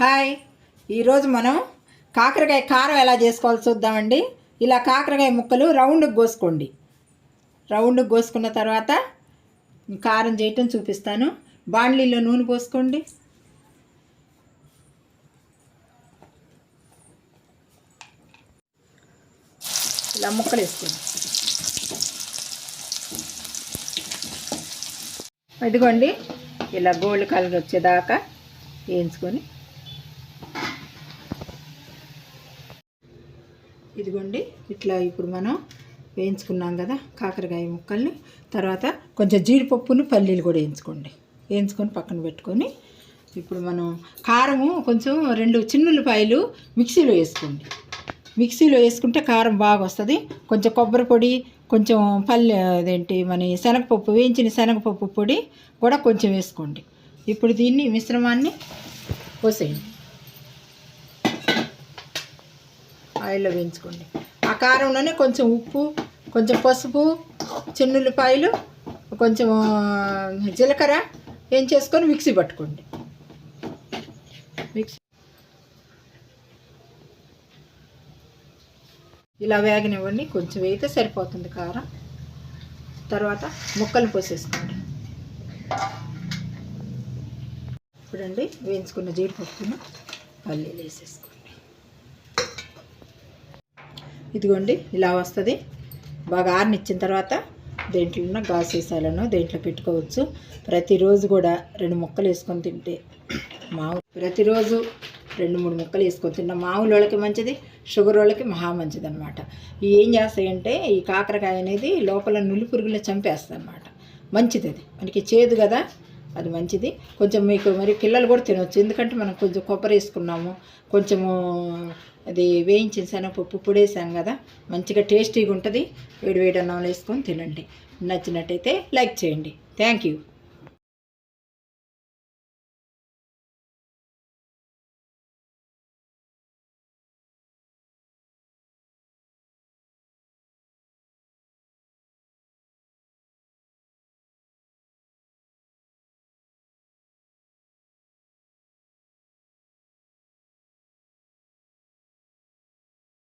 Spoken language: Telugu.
హాయ్. ఈరోజు మనం కాకరకాయ కారం ఎలా చేసుకోవాలో చూద్దామండి. ఇలా కాకరకాయ ముక్కలు రౌండ్కి కోసుకోండి. రౌండ్కి కోసుకున్న తర్వాత కారం చేయటం చూపిస్తాను. బాండ్లీలో నూనె పోసుకోండి. ఇలా ముక్కలు వేసుకోండి. ఇదిగోండి ఇలా గోల్డ్ కలర్ వచ్చేదాకా వేయించుకొని ఇదిగోండి ఇట్లా ఇప్పుడు మనం వేయించుకున్నాం కదా కాకరకాయ ముక్కల్ని. తర్వాత కొంచెం జీడిపప్పును పల్లీలు కూడా వేయించుకోండి. వేయించుకొని పక్కన పెట్టుకొని ఇప్పుడు మనం కారము కొంచెం రెండు చిన్నుల్లిపాయలు మిక్సీలో వేసుకోండి. మిక్సీలో వేసుకుంటే కారం బాగా వస్తుంది. కొంచెం కొబ్బరి పొడి కొంచెం పల్లె అదేంటి మన శనగపప్పు వేయించిన శనగపప్పు పొడి కూడా కొంచెం వేసుకోండి. ఇప్పుడు దీన్ని మిశ్రమాన్ని పోసేయండి. ఆయిల్లో వేయించుకోండి. ఆ కారంలోనే కొంచెం ఉప్పు కొంచెం పసుపు చిన్నుల్లిపాయలు కొంచెం జీలకర్ర ఏం చేసుకొని మిక్సీ పట్టుకోండి. మిక్సీ ఇలా వేగనివ్వండి. కొంచెం వేయితే సరిపోతుంది కారం. తర్వాత ముక్కలు పోసేసుకోండి. ఇప్పుడండి వేయించుకున్న జీడిపప్పును పల్లీలు వేసేసుకోండి. ఇదిగోండి ఇలా వస్తుంది. బాగా ఆరినిచ్చిన తర్వాత దేంట్లో ఉన్న గాజు సీసాలను దేంట్లో పెట్టుకోవచ్చు. ప్రతిరోజు కూడా రెండు ముక్కలు వేసుకొని తింటే మామూలు ప్రతిరోజు రెండు మూడు ముక్కలు వేసుకొని తిన్న మామూలు వాళ్ళకి మంచిది షుగర్ వాళ్ళకి మహా మంచిది అనమాట ఇవి ఏం చేస్తాయంటే ఈ కాకరకాయ అనేది లోపల నులి పురుగులు చంపేస్తుంది అనమాట మంచిది అది. మనకి చేదు కదా అది మంచిది. కొంచెం మీకు మరి పిల్లలు కూడా తినవచ్చు ఎందుకంటే మనం కొంచెం కొబ్బరి వేసుకున్నాము. కొంచెము అది వేయించిన శనగపప్పు పొడేసాం కదా. మంచిగా టేస్టీగా ఉంటుంది. వేడి వేడి అన్నం వేసుకొని తినండి. నచ్చినట్టయితే లైక్ చేయండి. Thank you.